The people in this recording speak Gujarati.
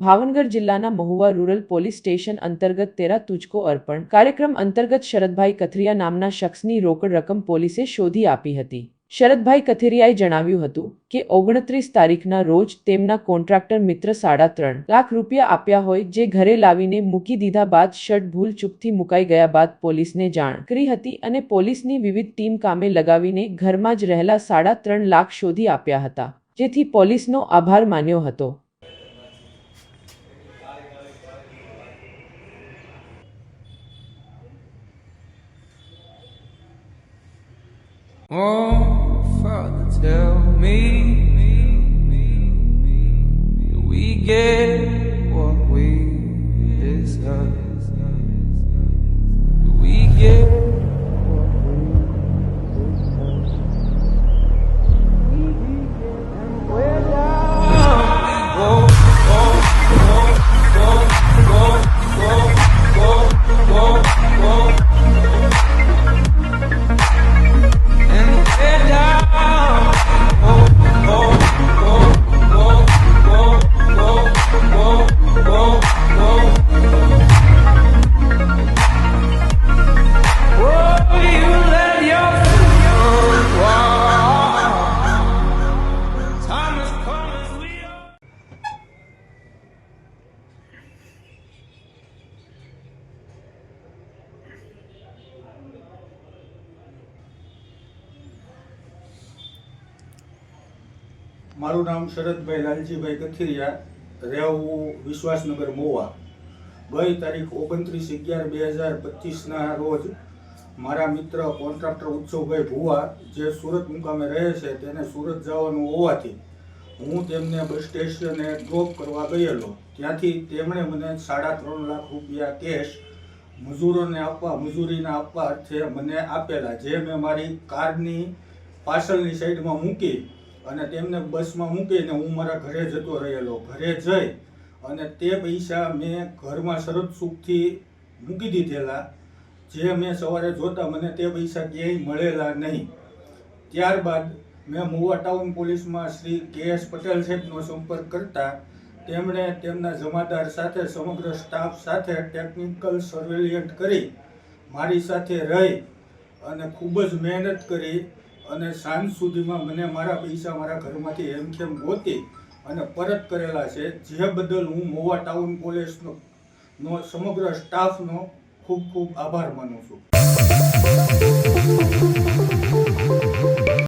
ભાવનગર જિલ્લાના મહુવા રૂરલ પોલીસ સ્ટેશન અંતર્ગત તેરા તુજકો અર્પણ કાર્યક્રમ અંતર્ગત શરદભાઈ કથિરિયા નામના શખ્સની રોકડ રકમ પોલીસે શોધી આપી હતી. શરદભાઈ કથિરિયાએ જણાવ્યું હતું કે, ઓગણત્રીસ તારીખના રોજ તેમના કોન્ટ્રાક્ટર મિત્ર સાડા ત્રણ લાખ રૂપિયા આપ્યા હોય જે ઘરે લાવીને મૂકી દીધા બાદ શર્ટ ભૂલ ચૂપથી મુકાઈ ગયા બાદ પોલીસને જાણ કરી હતી અને પોલીસની વિવિધ ટીમ કામે લગાવીને ઘરમાં જ રહેલા સાડા ત્રણ લાખ શોધી આપ્યા હતા, જેથી પોલીસનો આભાર માન્યો હતો. Oh, Father, tell me, do we get what we deserve? Do we get મારું નામ શરદભાઈ લાલજીભાઈ કથિરિયા, રહેવું વિશ્વાસનગર મોવા. ગઈ તારીખ ઓગણત્રીસ અગિયાર બે હજાર પચીસના રોજ મારા મિત્ર કોન્ટ્રાક્ટર ઉત્સવભાઈ ભુવા જે સુરત મુકામે રહે છે તેને સુરત જવાનું હોવાથી હું તેમને બસ સ્ટેશને ડ્રોપ કરવા ગયેલો. ત્યાંથી તેમણે મને સાડા ત્રણ લાખ રૂપિયા કેશ મજૂરોને આપવા, મજૂરીને આપવા અર્થે મને આપેલા. જે મેં મારી કારની પાછળની સાઈડમાં મૂકી અને તેમને બસમાં મૂકીને હું મારા ઘરે જતો રહેલો. ઘરે જઈ અને તે પૈસા મેં ઘરમાં શરત સુખથી મૂકી દીધેલા. જે મેં સવારે જોતા મને તે પૈસા ક્યાંય મળેલા નહીં. ત્યારબાદ મેં મુવા ટાઉન પોલીસમાં શ્રી કે એસ પટેલ સાહેબનો સંપર્ક કરતા તેમણે તેમના જમાદાર સાથે સમગ્ર સ્ટાફ સાથે ટેકનિકલ સર્વેલિયન્ટ કરી, મારી સાથે રહી અને ખૂબ જ મહેનત કરી અને સાંજ સુધીમાં મને મારા પૈસા મારા ઘરમાંથી હેમખેમ ગોતી અને પરત કરેલા છે. જે બદલ હું મોવા ટાઉન પોલીસનો નો, સમગ્ર સ્ટાફનો ખૂબ ખૂબ આભાર માનું છું.